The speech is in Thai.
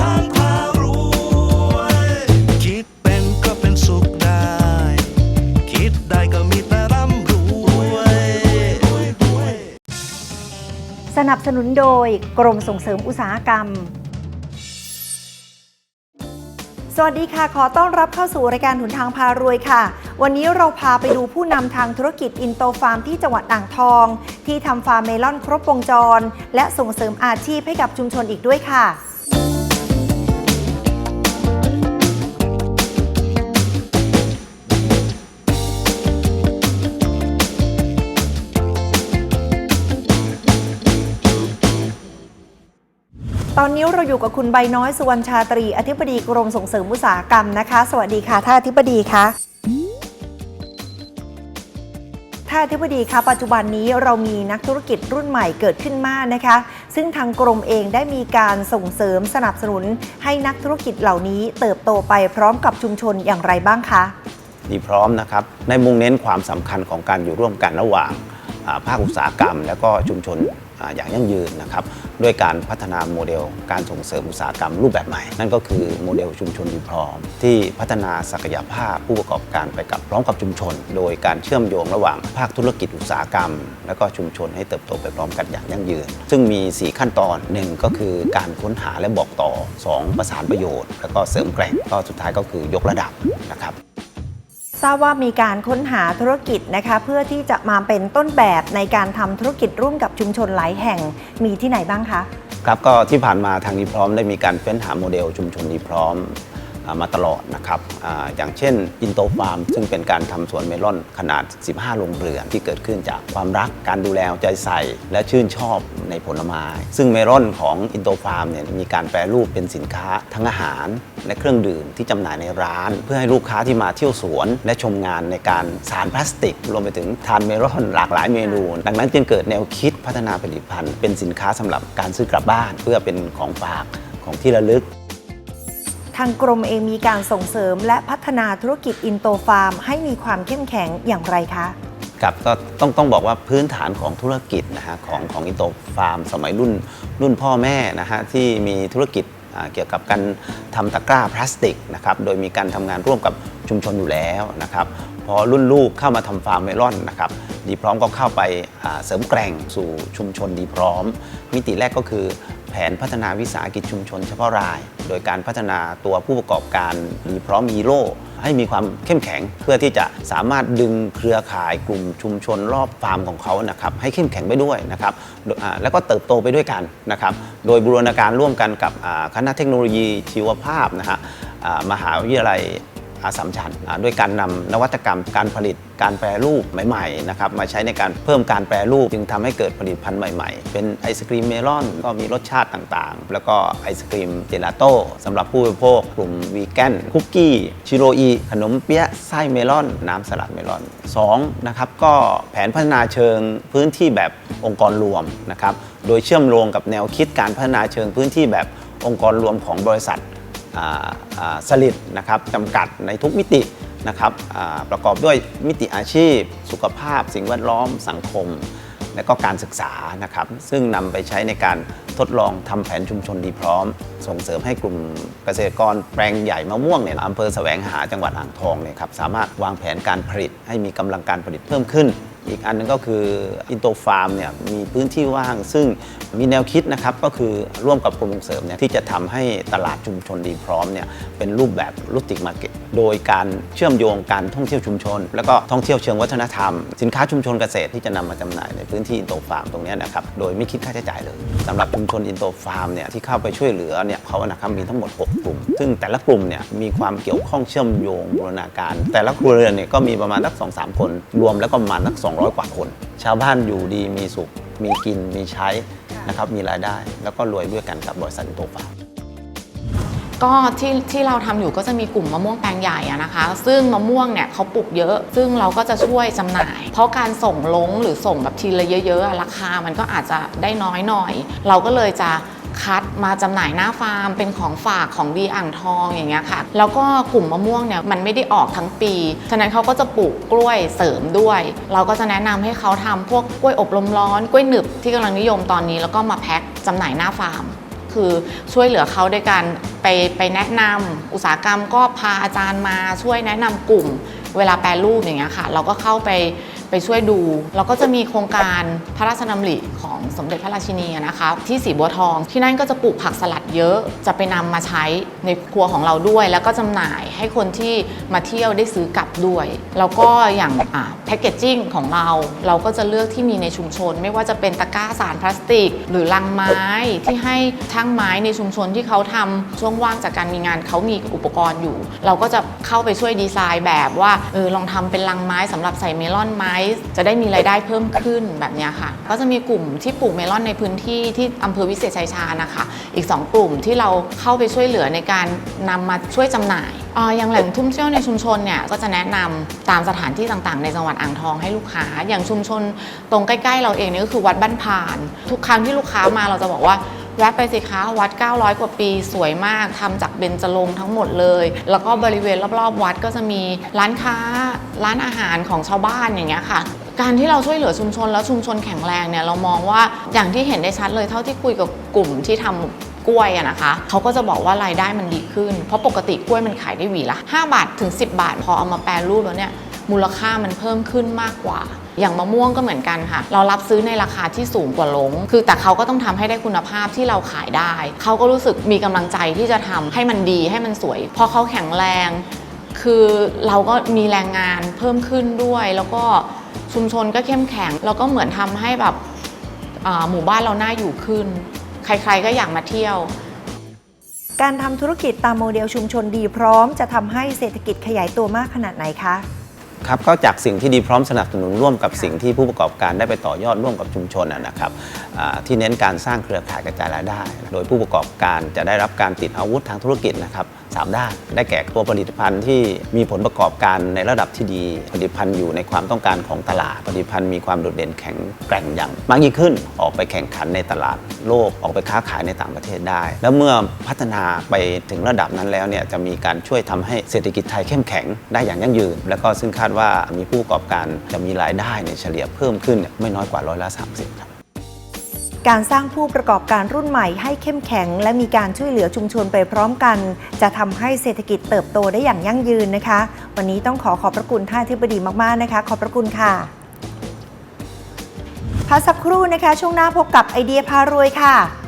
ทางพารวย คิดเป็นก็เป็นสุขได้ คิดได้ก็มีแต่ร่ำรวย สนับสนุนโดยกรมส่งเสริมอุตสาหกรรม สวัสดีค่ะ ขอต้อนรับเข้าสู่รายการหุนทางพารวยค่ะ วันนี้เราพาไปดูผู้นำทางธุรกิจอินโตฟาร์มที่จังหวัดอ่างทอง ที่ทำฟาร์มเมลอนครบวงจร และส่งเสริมอาชีพให้กับชุมชนอีกด้วยค่ะ ตอนนี้เราอยู่กับคุณใบน้อยสุวรรณชาตรี อธิบดีกรมส่งเสริมอุตสาหกรรมนะคะ สวัสดีค่ะท่านอธิบดีคะท่านอธิบดีคะปัจจุบันนี้เรามีนักธุรกิจรุ่นใหม่เกิดขึ้นมากนะคะ ซึ่งทางกรมเองได้มีการส่งเสริมสนับสนุน ให้นักธุรกิจเหล่านี้เติบโตไปพร้อมกับชุมชนอย่างไรบ้างคะดีพร้อมนะครับในมุ่งเน้นความสำคัญของการอยู่ร่วมกันระหว่างภาคอุตสาหกรรม และก็ชุมชนอย่างยั่งยืนนะครับ ด้วยการพัฒนาโมเดล การส่งเสริมอุตสาหกรรมรูปแบบใหม่ นั่นก็คือโมเดลชุมชนดีพร้อม ที่พัฒนาศักยภาพผู้ประกอบการไปกับพร้อมกับชุมชน โดยการเชื่อมโยงระหว่างภาคธุรกิจอุตสาหกรรม และก็ชุมชนให้เติบโตไปพร้อมกันอย่างยั่งยืน ซึ่งมี 4 ขั้นตอนหนึ่งก็คือการค้นหาและบอกต่อ 2 ประสานประโยชน์ แล้วก็เสริมแกร่งก็สุดท้ายก็คือยกระดับนะครับ ทราบว่ามีการค้นหาธุรกิจนะคะเพื่อที่จะมาเป็นต้นแบบในการทำธุรกิจร่วมกับชุมชนหลายแห่งมีที่ไหนบ้างคะ ครับก็ที่ผ่านมาทางดีพร้อมได้มีการเฟ้นหาโมเดลชุมชนดีพร้อม มาตลอดนะครับออย่างเช่นอินโตฟาร์ม ซึ่งเป็นการทำสวนเมลอนขนาด 15 โรงเรือนที่เกิดขึ้นจากความรักการดูแลใจใส่ และชื่นชอบในผลไม้ ซึ่งเมลอนของอินโตฟาร์มเนี่ยมีการแปรรูปเป็นสินค้าทั้งอาหารและเครื่องดื่มที่จำหน่ายในร้าน เพื่อให้ลูกค้าที่มาเที่ยวสวน และชมงานในการสารพลาสติก รวมไปถึงทานเมลอนหลากหลายเมนู ดังนั้นจึงเกิดแนวคิดพัฒนาผลิตภัณฑ์ เป็นสินค้าสำหรับการซื้อกลับบ้าน เพื่อเป็นของฝากของที่ระลึก ทางกรมเองมีการส่งเสริม และพัฒนาธุรกิจอินโตฟาร์ม ให้มีความเข้มแข็งอย่างไรคะครับก็ต้องต้องบอกว่าพื้นฐานของธุรกิจนะฮะของของอินโตฟาร์ม สมัยรุ่นรุ่นพ่อแม่นะฮะที่มีธุรกิจเกี่ยวกับการทำตะกร้าพลาสติกนะครับโดยมีการทำงานร่วมกับชุมชนอยู่แล้วนะครับ พอรุ่นลูกเข้ามาทำฟาร์มเมลอนนะครับดีพร้อมก็เข้าไปเสริมแกร่งสู่ชุมชนดีพร้อม มิติแรกก็คือแผนพัฒนาวิสาหกิจชุมชนเฉพาะราย โดยการพัฒนาตัวผู้ประกอบการดีพร้อมฮีโร่ให้มีความเข้มแข็งเพื่อที่จะสามารถดึงเครือข่ายกลุ่มชุมชนรอบฟาร์มของเขานะครับให้เข้มแข็งไปด้วยนะครับแล้วก็เติบโตไปด้วยกันนะครับโดยบูรณาการร่วมกันกับคณะเทคโนโลยีชีวภาพนะฮะมหาวิทยาลัย อาสัมชัญด้วยการนำนวัตกรรมการผลิตการแปรรูปใหม่ๆนะครับมาใช้ในการเพิ่มการแปรรูปจึงทำให้เกิดผลิตภัณฑ์ใหม่ๆ เป็นไอศครีมเมลอนก็มีรสชาติต่างๆ แล้วก็ไอศครีมเจลาโต้สำหรับผู้บริโภคกลุ่มวีแกนคุกกี้ชิโรอีขนมเปี๊ยะไส้เมลอน น้ำสลัดเมลอน2นะครับก็แผนพัฒนาเชิงพื้นที่แบบองค์กรรวมนะครับโดยเชื่อมโยงกับแนวคิดการพัฒนาเชิงพื้นที่แบบองค์กรรวมของบริษัท สลิดนะครับจำกัดในทุกมิตินะครับประกอบด้วยมิติอาชีพ สุขภาพ สิ่งแวดล้อมสังคม และก็การศึกษานะครับ ซึ่งนำไปใช้ในการทดลองทำแผนชุมชนดีพร้อม ส่งเสริมให้กลุ่มเกษตรกรแปลงใหญ่มะม่วงเนี่ยอำเภอแสวงหาจังหวัดอ่างทองเนี่ยครับสามารถวางแผนการผลิตให้มีกำลังการผลิตเพิ่มขึ้น อีกอันหนึงก็คืออินโตฟาร์มเนี่ยมีพื้นที่ว่าง ซึ่งมีแนวคิดนะครับก็คือร่วมกับกรมส่งเสริมเนี่ยที่จะทำให้ตลาดชุมชนดีพร้อมเนี่ยเป็นรูปแบบลูติกมาร์เก็ตโดยการเชื่อมโยงการท่องเที่ยวชุมชน แล้วก็ท่องเที่ยวเชิงวัฒนธรรม สินค้าชุมชนเกษตรที่จะนำมาจำหน่ายในพื้นที่อินโตฟาร์มตรงนี้นะครับโดยไม่คิดค่าใช้จ่ายเลยสำหรับชุมชนอินโตฟาร์มเนี่ยที่เข้าไปช่วยเหลือเนี่ยเขานะครับมีทั้งหมด 6 กลุ่ม ซึ่งแต่ละกลุ่มเนี่ยมีความเกี่ยวข้องเชื่อมโยงบูรณาการ แต่ละครัวเรือนเนี่ยก็มีประมาณสักสองสามคน รวมแล้วก็ประมาณสัก200 กว่าคน ชาวบ้านอยู่ดีมีสุข มีกินมีใช้นะครับมีรายได้ แล้วก็รวยด้วยกันกับบริษัทอินโตฟาร์มก็ที่ที่เราทำอยู่ก็จะมีกลุ่มมะม่วงแปลงใหญ่อะนะคะ ซึ่งมะม่วงเนี่ยเขาปลูกเยอะ ซึ่งเราก็จะช่วยจำหน่าย เพราะการส่งลงหรือส่งแบบทีละเยอะๆอะราคามันก็อาจจะได้น้อยหน่อย เราก็เลยจะ คัดมาจำหน่ายหน้าฟาร์ม เป็นของฝากของดีอ่างทองอย่างเงี้ยค่ะ แล้วก็กลุ่มมะม่วงเนี่ยมันไม่ได้ออกทั้งปี ฉะนั้นเขาก็จะปลูกกล้วยเสริมด้วย เราก็จะแนะนำให้เขาทำพวกกล้วยอบลมร้อน กล้วยหนึบที่กำลังนิยมตอนนี้ แล้วก็มาแพ็คจำหน่ายหน้าฟาร์ม คือช่วยเหลือเขาด้วยการไปไปแนะนำอุตสาหกรรมก็พาอาจารย์มาช่วยแนะนำกลุ่มเวลาแปรรูปอย่างเงี้ยค่ะ เราก็เข้าไป ไปช่วยดูเราก็จะมีโครงการพระราชดำริของสมเด็จพระราชินีนะคะ ที่สีบัวทอง ที่นั่นก็จะปลูกผักสลัดเยอะ จะไปนำมาใช้ในครัวของเราด้วย แล้วก็จำหน่ายให้คนที่มาเที่ยวได้ซื้อกลับด้วย แล้วก็อย่างแพคเกจจิ้งของเรา เราก็จะเลือกที่มีในชุมชน ไม่ว่าจะเป็นตะกร้าสารพลาสติก หรือลังไม้ที่ให้ช่างไม้ในชุมชนที่เขาทำช่วงว่างจากการมีงานเขามีอุปกรณ์อยู่ เราก็จะเข้าไปช่วยดีไซน์แบบว่าเออลองทำเป็นลังไม้สำหรับใส่เมลอนไม้จะได้มีรายได้เพิ่มขึ้นแบบนี้ค่ะ ก็จะมีกลุ่มที่ปลูกเมลอนในพื้นที่ที่อำเภอวิเศษชัยชานะคะ อีก 2 กลุ่มที่เราเข้าไปช่วยเหลือในการนำมาช่วยจำหน่ายออย่างแหล่งทุ่มเที่ยวในชุมชนเนี่ยก็จะแนะนำตามสถานที่ต่างๆ ในจังหวัดอ่างทองให้ลูกค้า อย่างชุมชนตรงใกล้ ๆ เราเองเนี่ก็คือวัดบ้านพาน ทุกครั้งที่ลูกค้ามาเราจะบอกว่า แวะไปสิคะวัด 900 กว่าปีสวยมากทำจากเบญจรงทั้งหมดเลย แล้วก็บริเวณรอบๆ วัดก็จะมีร้านค้าร้านอาหารของชาวบ้านอย่างเงี้ยค่ะการที่เราช่วยเหลือชุมชนแล้วชุมชนแข็งแรงเนี่ยเรามองว่าอย่างที่เห็นได้ชัดเลยเท่าที่คุยกับกลุ่มที่ทำกล้วยอะนะคะเขาก็จะบอกว่ารายได้มันดีขึ้น เพราะปกติกล้วยมันขายได้หวีละ5บาทถึง 10 บาท พอเอามาแปรรูปแล้วเนี่ยมูลค่ามันเพิ่มขึ้นมากกว่า อย่างมะม่วงก็เหมือนกันค่ะ เรารับซื้อในราคาที่สูงกว่าลง คือแต่เขาก็ต้องทำให้ได้คุณภาพที่เราขายได้ เขาก็รู้สึกมีกำลังใจที่จะทำให้มันดีให้มันสวย พอเขาแข็งแรง คือเราก็มีแรงงานเพิ่มขึ้นด้วย แล้วก็ชุมชนก็เข้มแข็ง แล้วก็เหมือนทำให้แบบหมู่บ้านเราน่าอยู่ขึ้น ใครๆก็อยากมาเที่ยวการทำธุรกิจตามโมเดลชุมชนดีพร้อมจะทำให้เศรษฐกิจขยายตัวมากขนาดไหนคะ ครับก็จากสิ่งที่ดีพร้อมสนับสนุนร่วมกับสิ่งที่ผู้ประกอบการได้ไปต่อยอดร่วมกับชุมชนนะครับที่เน้นการสร้างเครือข่ายกระจายรายได้ โดยผู้ประกอบการจะได้รับการติดอาวุธทางธุรกิจนะครับ สามด้าน ได้แก่ตัวผลิตภัณฑ์ที่มีผลประกอบการในระดับที่ดี ผลิตภัณฑ์อยู่ในความต้องการของตลาด ผลิตภัณฑ์มีความโดดเด่นแข็งแกร่งอย่างมากยิ่งขึ้น ออกไปแข่งขันในตลาดโลก ออกไปค้าขายในต่างประเทศได้ แล้วเมื่อพัฒนาไปถึงระดับนั้นแล้วเนี่ยจะมีการช่วยทำให้เศรษฐกิจไทยเข้มแข็งได้อย่างยั่งยืน แล้วก็ซึ่งคาดว่ามีผู้ประกอบการจะมีรายได้ในเฉลี่ยเพิ่มขึ้นไม่น้อยกว่าร้อยละ30ครับ การสร้างผู้ประกอบการรุ่นใหม่ให้เข้มแข็ง และมีการช่วยเหลือชุมชนไปพร้อมกัน จะทำให้เศรษฐกิจเติบโตได้อย่างยั่งยืนนะคะ วันนี้ต้องขอขอบพระคุณท่านที่บดีมากๆนะคะ ขอบพระคุณค่ะพักสักครู่นะคะ ช่วงหน้าพบกับไอเดียพารวยค่ะ